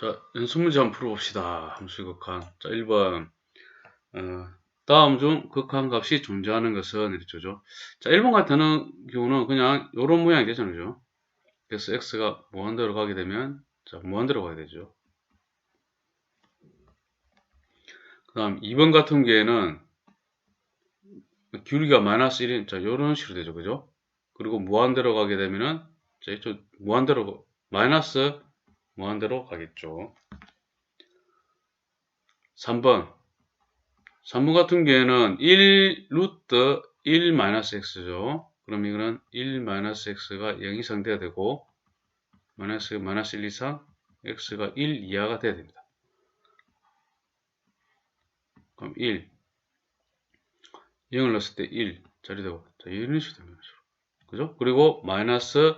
자, 연습 문제 한번 풀어봅시다. 함수 극한. 자, 1번. 어, 다음 중 극한 값이 존재하는 것은 이렇죠. 자, 1번 같은 경우는 그냥 이런 모양이 되잖아요. 그죠? 그래서 x가 무한대로 가게 되면 자, 무한대로 가게 되죠. 그 다음 2번 같은 경우에는 길이가 마이너스 1인 자, 이런 식으로 되죠. 그죠? 그리고 무한대로 가게 되면은 자, 이쪽 무한대로 마이너스 무한대로 가겠죠. 3번 3번 같은 경우에는 1 루트 1 마이너스 x죠. 그럼 이거는 1 마이너스 x가 0 이상 돼야 되고 마이너스 마이너스 1 이상 x가 1 이하가 돼야 됩니다. 그럼 1 0을 넣었을 때 1 자리 되고 자 이런 식으로 됩니다. 그죠? 그리고 마이너스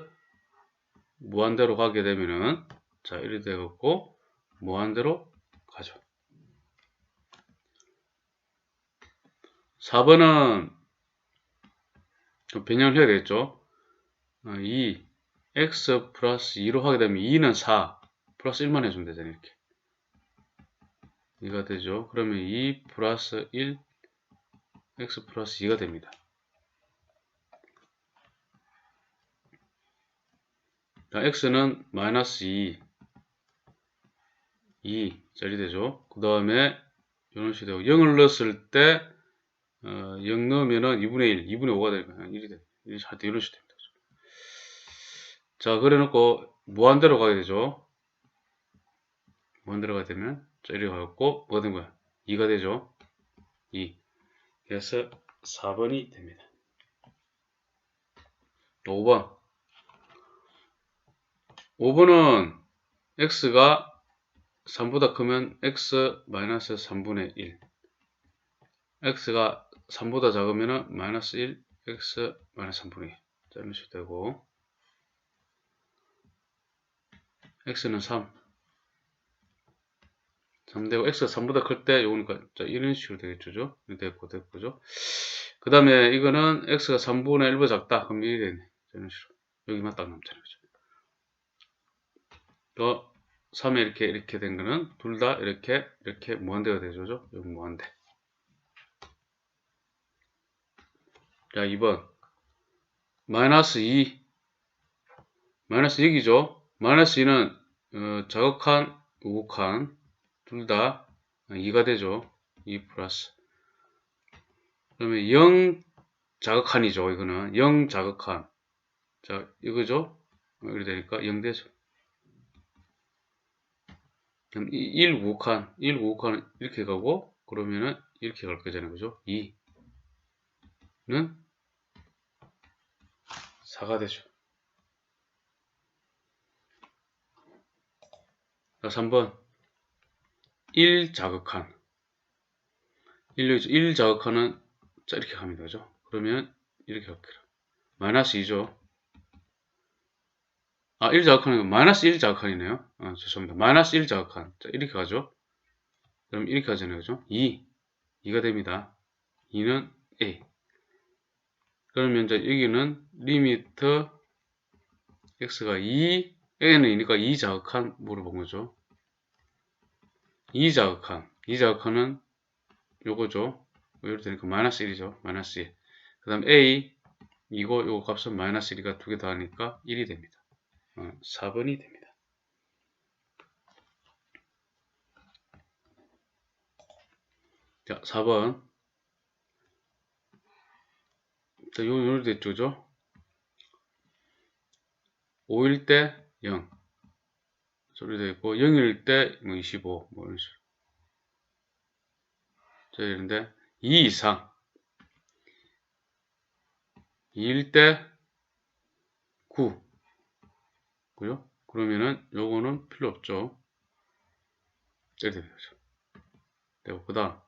무한대로 가게 되면은 자, 이렇게 되겠고, 무한대로 가죠. 4번은 변형을 해야 되겠죠. 2, 어, x 플러스 2로 하게 되면 2는 4, 플러스 1만 해주면 되잖아요. 이렇게. 2가 되죠. 그러면 2 플러스 1, x 플러스 2가 됩니다. 자, x는 마이너스 2, 2짜리 되죠. 그 다음에 이런 식으로 되고 0을 넣었을 때 어, 0 넣으면은 2분의 1, 2분의 5가 되니까 1이 돼. 하여튼 이런 식으로 됩니다. 자, 그래 놓고 무한대로 가게 되죠. 무한대로 가게 되면 자, 이렇게 가고 뭐가 된 거야? 2가 되죠. 2. 그래서 4번이 됩니다. 5번. 5번은 x가 3보다 크면 x 마이너스 3분의 1 x가 3보다 작으면 마이너스 1 x 마이너스 3분의 1 자, 이런 식으로 되고. x는 3 3되고 x가 3보다 클 때 요거니까 자, 이런 식으로 되겠죠 됐고 됐고죠? 그 다음에 이거는 x가 3분의 1보다 작다. 그럼 1이 되네. 이런 식으로. 여기만 딱 그죠? 또 3에 이렇게 이렇게 된 거는 둘 다 이렇게 이렇게 무한대가 되죠. 여기 무한대. 자 2번 마이너스 2 마이너스 6이죠. 마이너스 2는 어, 자극한 우극한 둘 다 2가 되죠. 2 플러스 그러면 0 자극한이죠. 이거는 0 자극한 자 이거죠. 이렇게 되니까 0 되죠. 그럼 1 우극한, 1 우극한 이렇게 가고 그러면은 이렇게 갈 거잖아요. 그죠? 2는 4가 되죠. 자, 3번 1 자극한 1, 1 자극한은 자 이렇게 갑니다. 그죠? 그러면 이렇게 갈게요. 마이너스 2죠. 아, 1 자극한이 마이너스 1 자극한이네요. 아, 죄송합니다. 마이너스 1 자극한. 자, 이렇게 가죠. 그럼 이렇게 가잖아요. 그죠? 2. 2가 됩니다. 2는 A. 그러면 이제 여기는 리미트 x가 2, n은 2니까 2 자극한 물어본 거죠. 2 자극한. 2 자극한은 요거죠. 이렇게 되니까 마이너스 1이죠. 마이너스 1. 그 다음 A, 이거, 요거 값은 마이너스 1이가 두개더 하니까 1이 됩니다. 4번이 어, 됩니다. 자, 4번. 자, 요, 요로 됐죠, 죠 5일 때 0. 소리 되고 0일 때 25. 뭐 이런 식으로. 자, 이런데 2 이상. 2일 때 9. 고요 그러면은 요거는 필요 없죠. 이렇게 되죠. 되고 그 다음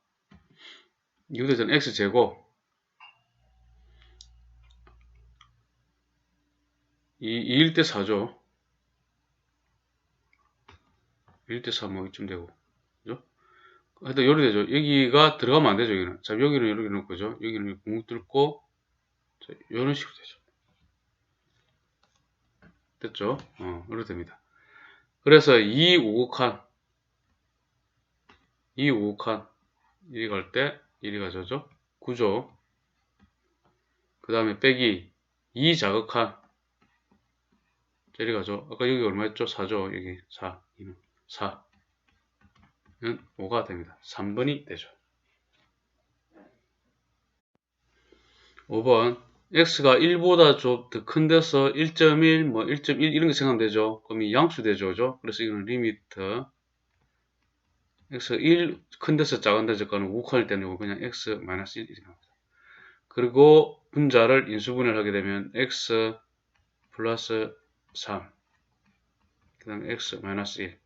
이것도 전 x제곱 이 2일 때 4죠. 1일 때 4뭐 이쯤 되고 그죠? 하여튼 요리 되죠. 여기가 들어가면 안 되죠. 여기는. 자, 여기는 이렇게 놓고 죠 여기는 공구 뚫고 자, 이런 식으로 되죠. 됐죠? 어, 이렇게 됩니다. 그래서 2 우극한 2 우극한 이리 갈 때 이리 가져죠. 9죠. 그 다음에 빼기 2 자극한 저리 가죠. 아까 여기 얼마였죠? 4죠. 여기 4. 2는 4는 5가 됩니다. 3번이 되죠. 5번 x가 1보다 좀 더 큰 데서 1.1, 뭐 1.1 이런 거 생각하면 되죠. 그럼 이 양수 되죠. 그죠? 그래서 이거는 리미트 x 1 큰 데서 작은 데서 가는 우칸일 때는 그냥 x 마이너스 1 이렇게 나옵니다. 그리고 분자를 인수분해를 하게 되면 x 플러스 3, 그 다음에 x 마이너스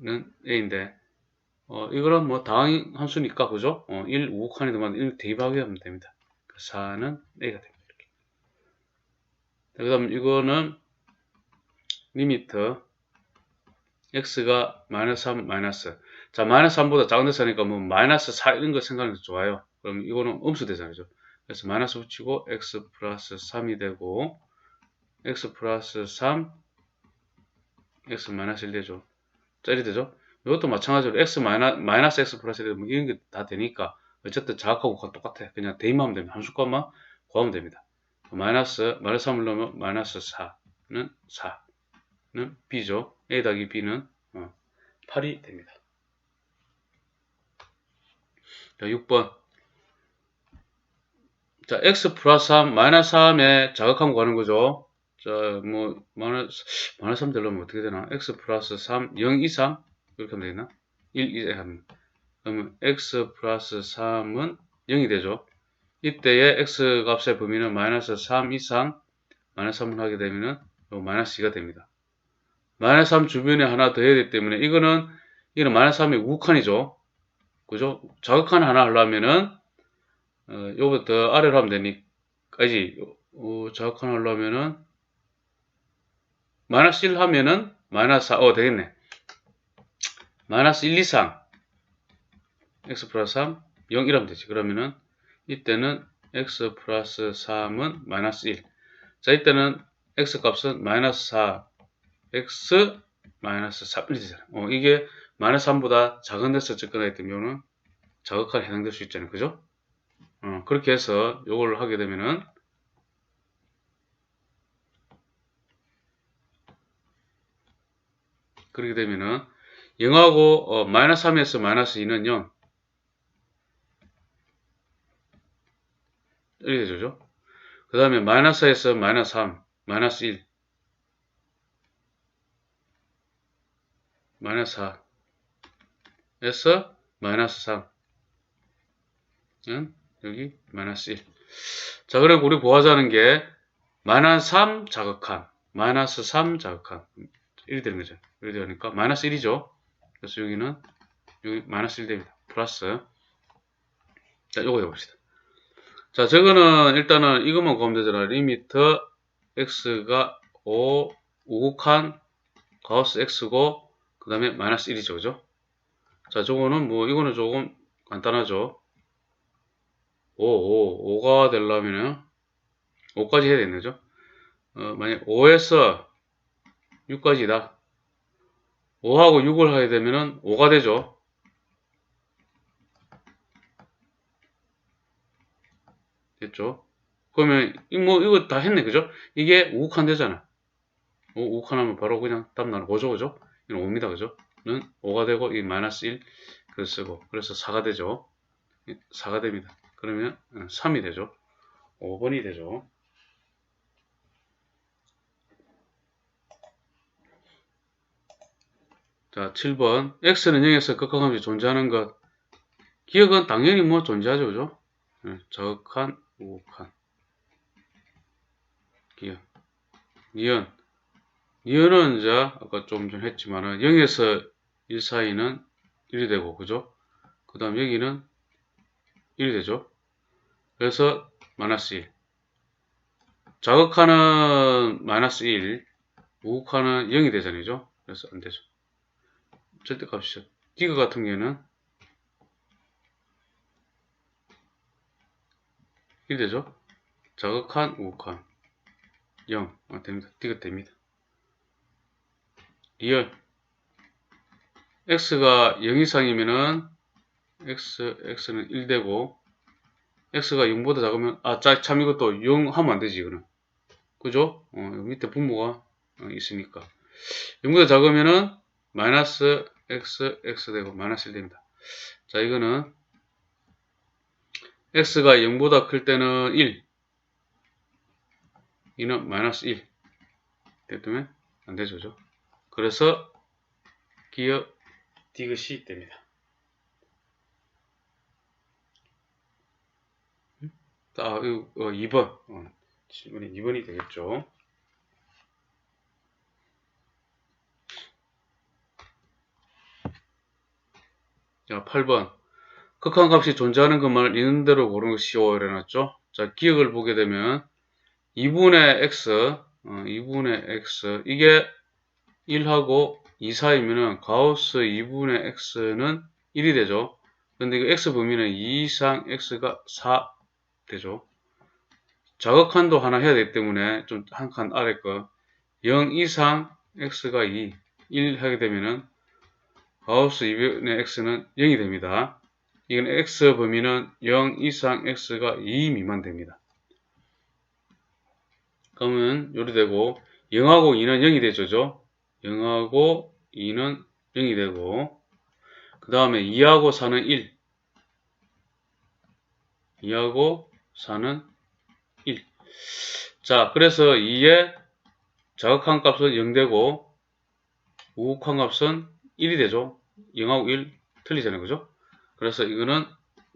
1는 a인데, 어, 이거는 뭐 다항 함수니까, 그죠? 어, 1 우칸이더만 1 대입하게 하면 됩니다. 4는 a가 됩니다. 그 다음 이거는 리미트 x가 마이너스 3, 마이너스. 자, 마이너스 3보다 작은 데서 하니까 뭐 마이너스 4 이런 거 생각하는 게 좋아요. 그럼 이거는 음수 대상이죠. 그래서 마이너스 붙이고 x 플러스 3이 되고 x 플러스 3 x 마이너스 1 되죠. 짤이 되죠. 이것도 마찬가지로 x 마이너, 마이너스 x 플러스 1 되면 이런 게 다 되니까 어쨌든 자각하고 똑같아. 그냥 대입하면 됩니다. 함수값만 구하면 됩니다. 마이너스 마이너스 3을 넣으면 마이너스 4는 4는 b죠. a 더하기 b는 어, 8이 됩니다. 자, 6번 자, x 플러스 3, 마이너스 3에 자극함 구하는 거죠. 자, 뭐, 마이너스, 마이너스 3 되려면 어떻게 되나? x 플러스 3, 0 이상? 이렇게 하면 되나? 1 이상. 그러면 x 플러스 3은 0이 되죠. 이때의 x 값의 범위는 마이너스 3 이상, 마이너스 3을 하게 되면은 마이너스 2가 됩니다. 마이너스 3 주변에 하나 더 해야 되기 때문에 이거는, 이거는 마이너스 3의 우극한이죠. 그죠? 자극한 하나 하려면은 어, 요거부터 아래로 하면 되니까지 어, 자극한 하려면은 마이너스 1 하면은 마이너스 4, 어 되겠네. 마이너스 1 이상 x 플러스 3, 0 이라면 되지. 그러면은 이때는 x 플러스 3은 마이너스 1. 자, 이때는 x 값은 마이너스 4, x 마이너스 3 이렇게 되잖아. 어, 이게 마이너스 3보다 작은 데서 접근하기 때문에 자극한에 해당될 수 있잖아요. 그죠? 어, 그렇게 해서 요걸 하게 되면은 그렇게 되면은 0하고 어, 마이너스 3에서 마이너스 2는 0 이렇게 되죠. 그 다음에 마이너스에서 마이너스 3 마이너스 1 마이너스 4 에서 마이너스 3은 여기 마이너스 1. 자, 그리고 우리 구하자는 게 마이너스 3 자극한, 마이너스 3 자극한 1이 되는 거죠. 이렇게 되니까 마이너스 1이죠. 그래서 여기는 여기 마이너스 1 됩니다. 플러스. 자, 요거 해봅시다. 자, 저거는 일단은 이것만 구하면 되잖아. 리미트 x가 5, 우극한 가우스 x고 그 다음에 마이너스 1이죠. 그죠? 자, 저거는 뭐 이거는 조금 간단하죠. 5, 5, 5가 되려면은 5까지 해야 되는 거죠. 어, 만약 5에서 6까지다. 5하고 6을 하게 되면은 5가 되죠. 됐죠? 그러면 뭐 이거 다 했네 그죠? 이게 5칸 되잖아. 5, 5칸 하면 바로 그냥 답 나는 5죠 그죠? 이는 5입니다 그죠? 는 5가 되고 이 마이너스 1 그걸 쓰고 그래서 4가 되죠. 4가 됩니다. 그러면 3이 어, 되죠. 5번이 되죠. 자, 7번. x는 0에서 극한값이 존재하는 것. 기억은 당연히 뭐 존재하죠. 그죠? 네, 저극한, 우극한. 기억. 니은. 니은은 이제 아까 좀 전 했지만은 0에서 1 사이는 1이 되고, 그죠? 그 다음 여기는 1이 되죠. 그래서 마이너스 1. 자극하는 마이너스 1, 우극하는 0이 되잖아요. 그래서 안 되죠. 절대값이죠. 디그 같은 경우에는 1 되죠. 자극한, 우극한 0 아, 됩니다. 디그 됩니다. 리얼 x가 0 이상이면은 x, x는 1 되고 x가 0보다 작으면 아 참 이것도 0 하면 안 되지 이거는 그죠? 어, 밑에 분모가 어, 있으니까 0보다 작으면은 마이너스 x, x 되고 마이너스 1 됩니다 자 이거는 x가 0보다 클 때는 1 이는 마이너스 1 때문에 안 되죠 그죠? 그래서 기어 디귿이 됩니다 아, 이거, 어, 2번. 어, 질문이 2번이 되겠죠. 자, 8번. 극한값이 존재하는 것만을 있는 대로 고르는 것이 쉬워요. 이래놨죠. 자, 기억을 보게 되면 2분의 x, 어, 2분의 x, 이게 1하고 2 사이면은 가우스 2분의 x는 1이 되죠. 근데 이거 x 범위는 2 이상 x가 4 되죠. 자극한도 하나 해야 되기 때문에 좀 한 칸 아래 거. 0 이상 x가 2, 1 하게 되면은 가우스 2분의 x는 0이 됩니다. 이건 x 범위는 0 이상 x가 2 미만 됩니다. 그러면 요리 되고 0하고 2는 0이 되죠. 0하고 2는 0이 되고 그 다음에 2하고 4는 1 2하고 4는 1. 자, 그래서 2의 자극한 값은 0되고 우극한 값은 1이 되죠. 0하고 1 틀리잖아요. 그죠? 그래서 이거는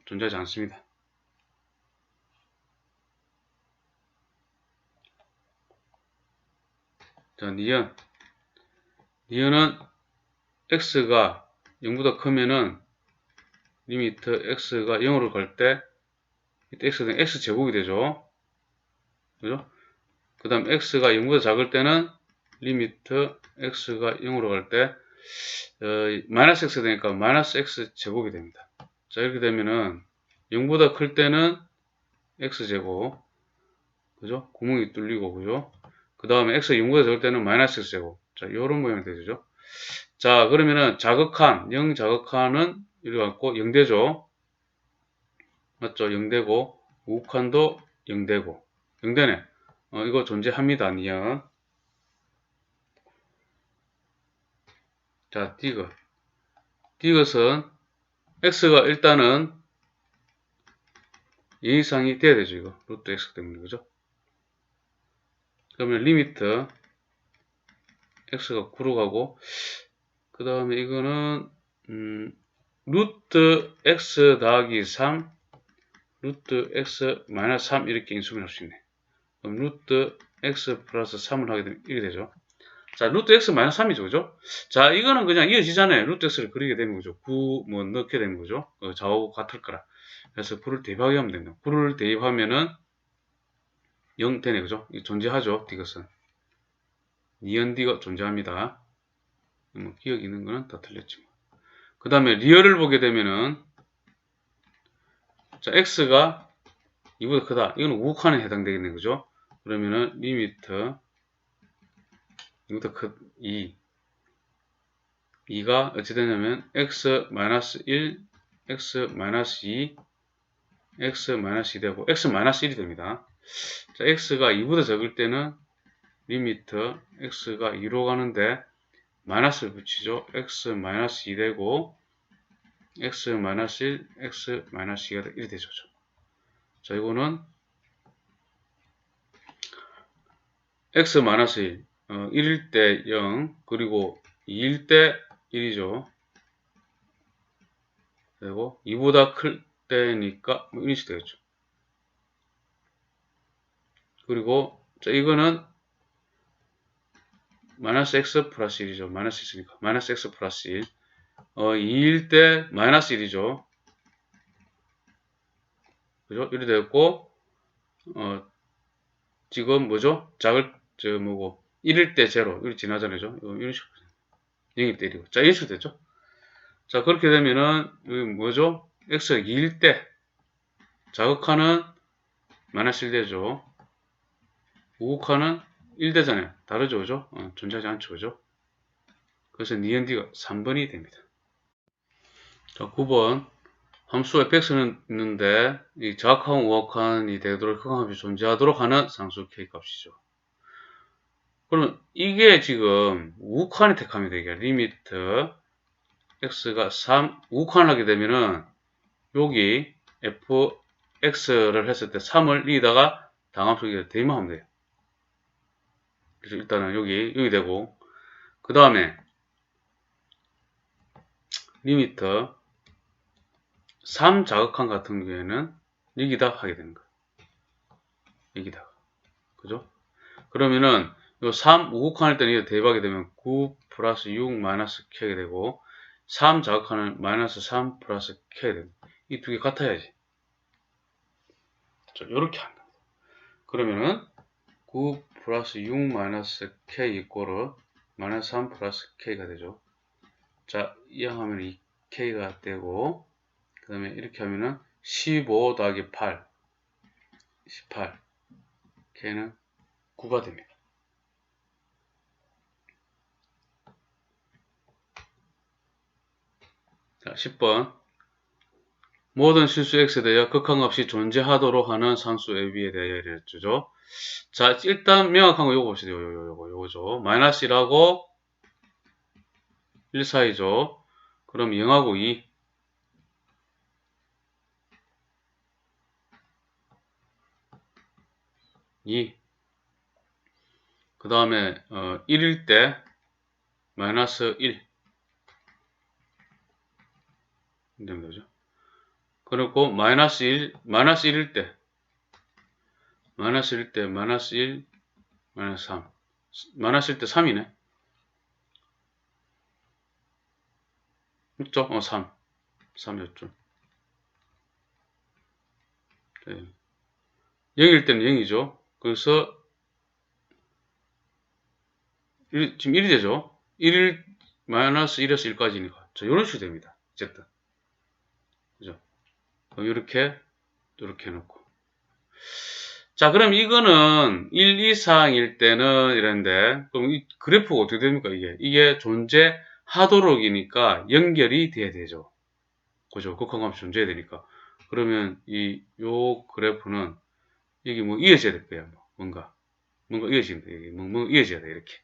존재하지 않습니다. 자, 니은. 니은은 x가 0보다 크면은 리미트 x가 0으로 갈 때 이때 x는 x제곱이 되죠. 그죠? 그 다음 x가 0보다 작을 때는 리미트 x가 0으로 갈 때 어, 마이너스 x 되니까 마이너스 x제곱이 됩니다. 자 이렇게 되면은 0보다 클 때는 x제곱 그죠? 구멍이 뚫리고 그죠? 그 다음에 x 0보다 작을 때는 마이너스 x제곱 자 요런 모양이 되죠. 자 그러면은 자극한 0 자극한은 이렇게 갖고 0 되죠. 맞죠? 0 되고 우칸도 0 되고 0 되네. 어, 이거 존재합니다. 니은. 자, 디귿. 디귿은 x가 일단은 2 이상이 돼야 되죠. 이거. 루트 x 때문에. 그죠? 그러면 리미트 x가 9로 가고 그 다음에 이거는 음, 루트 x 더하기 3 루트 x 마이너스 3 이렇게 인수분해 할수 있네. 그럼 루트 x 플러스 3을 하게 되면 이렇게 되죠. 자, 루트 x 마이너스 3이죠. 그죠? 자, 이거는 그냥 이어지잖아요. 루트 x를 그리게 되는 거죠. 9, 뭐, 넣게 되는 거죠. 어, 좌우 같을 거라. 그래서 9를 대입하게 하면 됩니다. 9를 대입하면은 0 되네. 그죠? 존재하죠. 디귿은. 니은 디가 존재합니다. 뭐, 기억 있는 거는 다 틀렸지만. 그 다음에 리얼을 보게 되면은 자, x가 이보다 크다. 이거는 우극한에 해당되겠네. 그죠? 그러면은 리미트 이보다 크 2. 2가 어찌 되냐면 x 마이너스 1, x 마이너스 2, x 마이너스 2 되고 x 마이너스 1이 됩니다. 자, x가 2보다 적을 때는 리미트 x가 2로 가는데 마이너스를 붙이죠. x 마이너스 2 되고 x 마이너스 1, x 마이너스 2가 1이 되죠. 자, 이거는 x 마이너스 1, 어, 1일 때 0, 그리고 2일 때 1이죠. 그리고 2보다 클 때니까 뭐 이런 식이 되겠죠. 그리고 자, 이거는 마이너스 x 플러스 1이죠. 마이너스 있으니까 마이너스 x 플러스 1 어, 2일 때 마이너스 1이죠. 그죠? 이렇게 되었고, 어, 지금 뭐죠? 작을, 저, 뭐고, 1일 때 제로. 이렇게 지나잖아요. 이런 식으로. 0일 때 1이고. 자, 이런 식으로 됐죠? 자, 그렇게 되면은, 여기 뭐죠? x가 2일 때, 자극하는 마이너스 1 되죠. 우극하는 1 되잖아요. 다르죠, 그죠? 어, 존재하지 않죠, 그죠? 그래서 니은디가 3번이 됩니다. 자, 9번. 함수 fx는 있는데 이 정확한 우악한이 되도록 흑함이 존재하도록 하는 상수 k 값이죠. 그러면 이게 지금 우칸의 택함이 이게 리미트 x가 3 우칸을 하게 되면은 여기 fx를 했을 때 3을 여기다가 당함수에 대입하면 돼요. 그래서 일단은 여기 여기 되고 그 다음에 리미트 3 자극한 같은 경우에는 여기다 하게 되는 거예요. 여기다가. 그죠? 그러면은 요3 우극한할 때는 이거 대입하게 되면 9 플러스 6 마이너스 k 하게 되고 3 자극하는 마이너스 3 플러스 k 하게 됩니다. 이 두 개 같아야지. 자, 요렇게 한다. 그러면은 9 플러스 6 마이너스 k 이꼬르 마이너스 3 플러스 k가 되죠. 자, 이항하면 이 k가 되고 그 다음에 이렇게 하면은 15 더하기 8 18 k는 9가 됩니다. 자, 10번 모든 실수 x에 대하여 극한값이 존재하도록 하는 상수 ab에 대하여 이랬죠. 자, 일단 명확한 거 요거 봅시다. 요, 요, 요거, 요거죠. 마이너스 1하고 1 사이죠. 그럼 0하고 2. 이. 그 다음에 어, 1일 때 마이너스 1 거죠. 그리고 마이너스 1 마이너스 1일 때 마이너스 1일 때 마이너스 1 마이너스 3 마이너스 1일 때 3이네. 있죠? 어, 3. 3이었죠. 네. 0일 때는 0이죠. 그래서 1, 지금 1이 되죠. 1일 마이너스 1에서 1까지니까. 자, 이런 식으로 됩니다. 어쨌든. 이렇게 이렇게 해놓고. 자, 그럼 이거는 1 이상일 때는 이런데 그럼 이 그래프가 어떻게 됩니까? 이게 이게 존재하도록이니까 연결이 돼야 되죠. 그죠? 극한값이 존재해야 되니까. 그러면 이 요 그래프는 여기 뭐 이어져야 될 거야. 뭐 뭔가 뭔가 이어진다. 여기 뭐, 뭐 이어져야 돼 이렇게.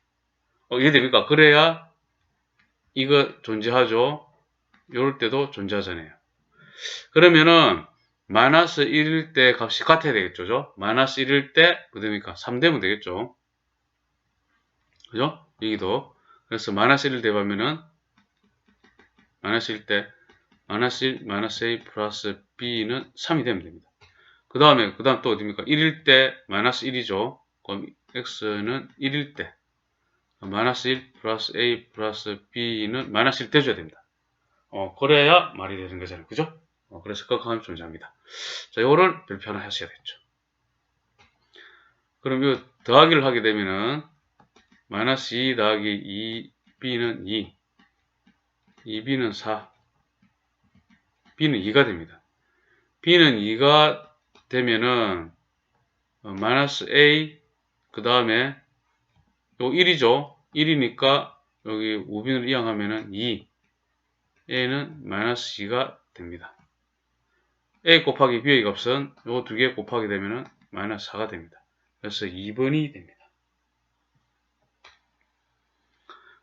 어, 이해됩니까? 그래야 이거 존재하죠. 요럴 때도 존재하잖아요. 그러면은 마이너스 1일 때 값이 같아야 되겠죠. 죠 마이너스 1일 때, 뭐 됩니까? 3 되면 되겠죠. 그죠? 여기도. 그래서 마이너스 1을 대하면은 마이너스 1일 때 마이너스 1, 마이너스 A 플러스 B는 3이 되면 됩니다. 그 다음에, 그 다음 또 어딥니까? 1일 때 마이너스 1이죠. 그럼 X는 1일 때 마이너스 1 플러스 A 플러스 B는 마이너스 1 돼줘야 됩니다. 어, 그래야 말이 되는 거잖아요. 그죠? 어, 그래서 극한이 존재합니다. 자, 요거를 하나 하셔야겠죠. 그럼 이 더하기를 하게 되면은 마이너스 2 더하기 2b는 2 2b는 4 b는 2가 됩니다. b는 2가 되면은 어, 마이너스 a 그 다음에 요 1이죠. 1이니까 여기 우빈을 이항하면은 2 a는 마이너스 2가 됩니다. A 곱하기 b의 값은 요두개 곱하게 되면은 마이너스 4가 됩니다. 그래서 2번이 됩니다.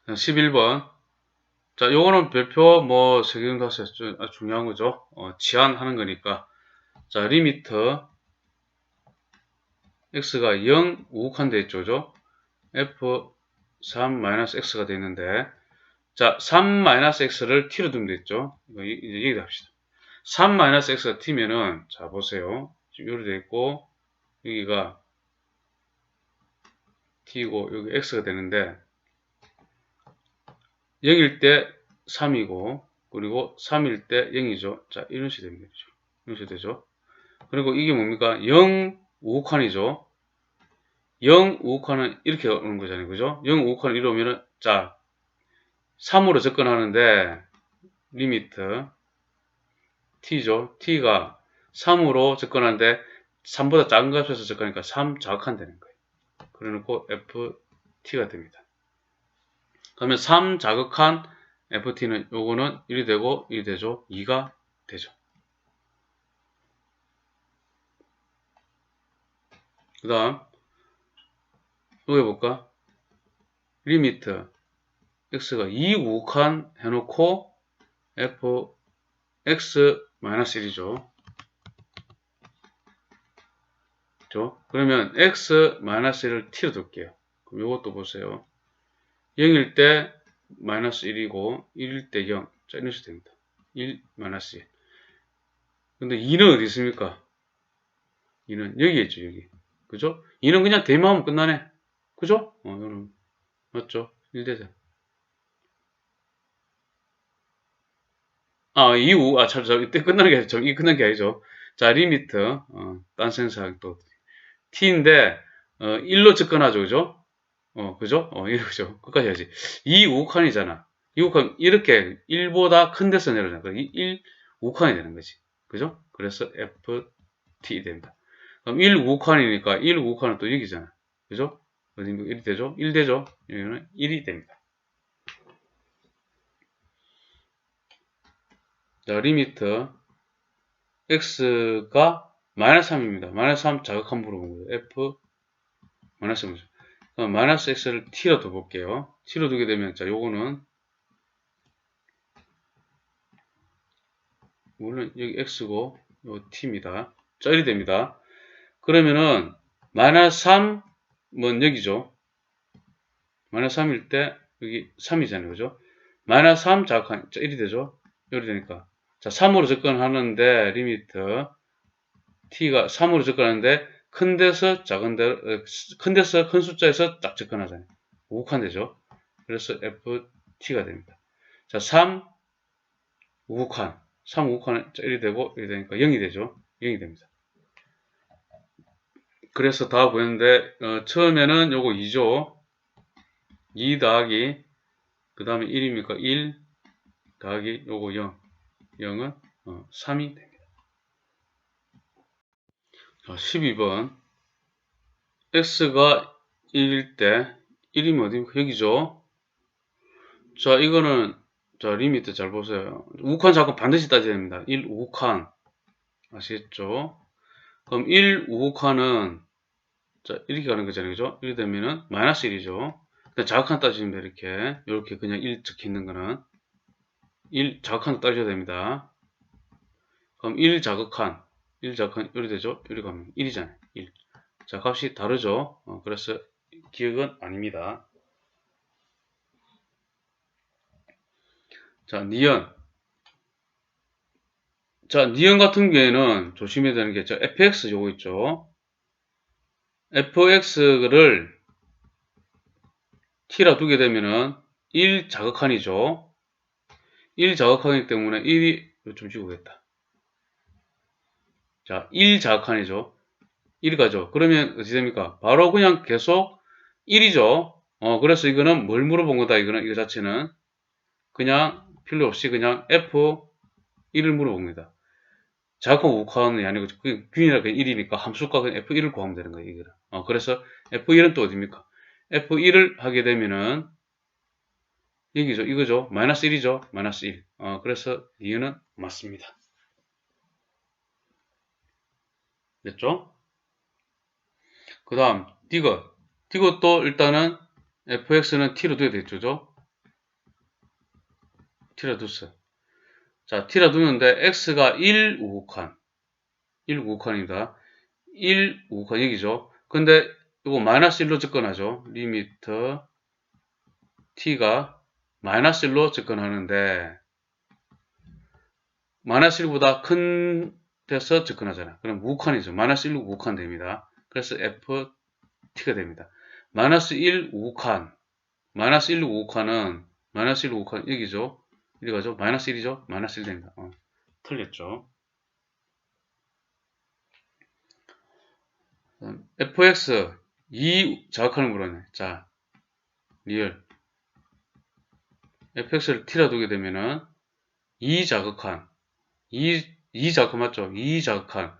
11번. 자, 요거는 별표 뭐, 세개 정도 하세요. 아 중요한 거죠. 어, 치환하는 거니까. 자, 리미트. x가 0 우극한 데 있죠. 죠 f3-x가 되는데, 자, 3-x를 t로 두면 됐죠. 이거 이제 얘기 합시다. 3-x가 t면은, 자, 보세요. 지금 요리 되어 있고, 여기가 t고, 여기 x가 되는데, 0일 때 3이고, 그리고 3일 때 0이죠. 자, 이런 식이 거죠. 이런 식이 되죠. 그리고 이게 뭡니까? 0 우극한이죠. 0 우극한은 이렇게 오는 거잖아요. 그죠? 0 우극한을 이루면은, 자, 3으로 접근하는데, 리미트, t죠. t가 3으로 접근하는데, 3보다 작은 값에서 접근하니까 3 자극한 되는 거예요. 그래 놓고 ft가 됩니다. 그러면 3 자극한 ft는 요거는 1이 되고 1이 되죠. 2가 되죠. 그 다음 여기 볼까? 리미트 x가 2 우칸 해놓고 f x 마이너스 1이죠. 그죠? 그러면 x 마이너스 1을 t로 둘게요. 그럼 이것도 보세요. 0일 때 마이너스 1이고 1일 때 0. 자, 이런 식으로 됩니다. 1 마이너스 1. 근데 2는 어디 있습니까? 2는 여기에 있죠, 여기. 그죠? 2는 그냥 대입하면 끝나네. 그죠? 어, 이거는 맞죠? 1대자. 아, 이후, 아, 참, 저, 이때 끝나는 게, 저, 이 끝난 게 아니죠. 자, 리미트, 어, 딴 생산 또, t인데, 어, 1로 접근하죠, 그죠? 어, 그죠? 어, 이거죠. 끝까지 해야지. 2 우칸이잖아. 2 우칸, 이렇게 1보다 큰 데서 내려오잖아. 그럼 1 우칸이 되는 거지. 그죠? 그래서 ft 됩니다. 그럼 1 우칸이니까 1 우칸은 또 여기잖아. 그죠? 어디 1이 되죠? 1 되죠? 여기는 1이 됩니다. 자, 리미트 x가 마이너스 3입니다. 마이너스 3 자극한 물어본 거예요. f 마이너스 3이죠. 그럼 마이너스 x를 t로 둬볼게요. t로 두게 되면 자, 요거는 물론 여기 x고 요 t입니다. 자, 1이 됩니다. 그러면은 마이너스 3은 여기죠. 마이너스 3일 때 여기 3이잖아요. 그죠? 마이너스 3 자극한 자, 1이 되죠. 1이 되니까 자, 3으로 접근하는데 리미트 t가 3으로 접근하는데 큰 데서 작은 데, 어, 큰 데서 큰 숫자에서 딱 접근하잖아요. 우극한 되죠. 그래서 ft가 됩니다. 자, 3 우극한 3 우극한 1이 되고 1이 되니까 0이 되죠. 0이 됩니다. 그래서 다 보였는데 어, 처음에는 요거 2죠. 2 더하기 그 다음에 1입니까? 1 더하기 요거 0 0은 어, 3이 됩니다. 자, 12번 x가 1일 때 1이면 어디입니까? 여기죠. 자 이거는 자 리미트 잘 보세요. 우칸 자꾸 반드시 따져야 됩니다. 1 우칸 아시겠죠? 그럼 1 우칸은 자 이렇게 가는 거잖아요. 그죠? 이렇게 되면은 마이너스 1이죠. 자극한 따지면 이렇게 이렇게 그냥 1 적혀 있는 거는 1 자극한 따져야 됩니다. 그럼 1 자극한 1 자극한 이렇게 되죠? 이렇게 가면 1이잖아요. 1. 자 값이 다르죠? 어, 그래서 기억은 아닙니다. 자 니은 자 니은 같은 경우에는 조심해야 되는 게 저 fx 요거 있죠. fx를 t라 두게 되면은 1 자극한이죠. 1 자극하기 때문에 1이 좀 지우겠다. 자, 1 자극한이죠. 1이 가죠. 그러면 어떻게 됩니까? 바로 그냥 계속 1이죠. 어, 그래서 이거는 뭘 물어본 거다. 이거는 이거 자체는 그냥 필요 없이 그냥 F1을 물어본 겁니다. 자극한 우카는 아니고 그 그냥 1이니까 함수가 그냥 F1을 구하면 되는 거예요. 이거는. 어, 그래서 F1은 또 어디입니까? F1을 하게 되면은 여기죠. 이거죠. 마이너스 1이죠. 마이너스 1. 어, 그래서 이유는 맞습니다. 됐죠? 그 다음, 디귿. 디귿도 일단은 fx는 t로 둬야 되겠죠? t로 뒀어요. 자, t로 두는데 x가 1 우극한. 1 우극한입니다. 1 우극한 여기죠. 근데 이거 마이너스 1로 접근하죠. 리미트 t가 마이너스 1로 접근하는데 마이너스 1보다 큰 데서 접근하잖아요. 그럼 우칸이죠. 마이너스 1 우칸 됩니다. 그래서 ft가 됩니다. 마이너스 1 우칸 마이너스 1 우칸은 마이너스 1 우칸 여기죠. 이리 가죠. 마이너스 1이죠. 마이너스 1 됩니다. 어, 틀렸죠. fx 2 자극하는 거라네. 자, 리얼 fx를 t라 두게 되면은 2 자극한 2, 2 자극한 맞죠? 2 자극한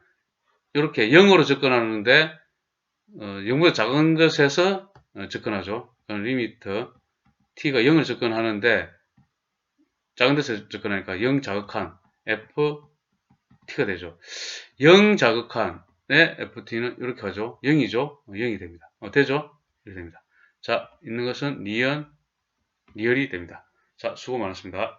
이렇게 0으로 접근하는데 어, 0보다 작은 것에서 어, 접근하죠. 리미트 t가 0을 접근하는데 작은 데서 접근하니까 0 자극한 ft가 되죠. 0 자극한 의 ft는 이렇게 하죠. 0이죠. 0이 됩니다. 어, 되죠? 이렇게 됩니다. 자, 있는 것은 니은, 리얼이 됩니다. 자, 수고 많았습니다.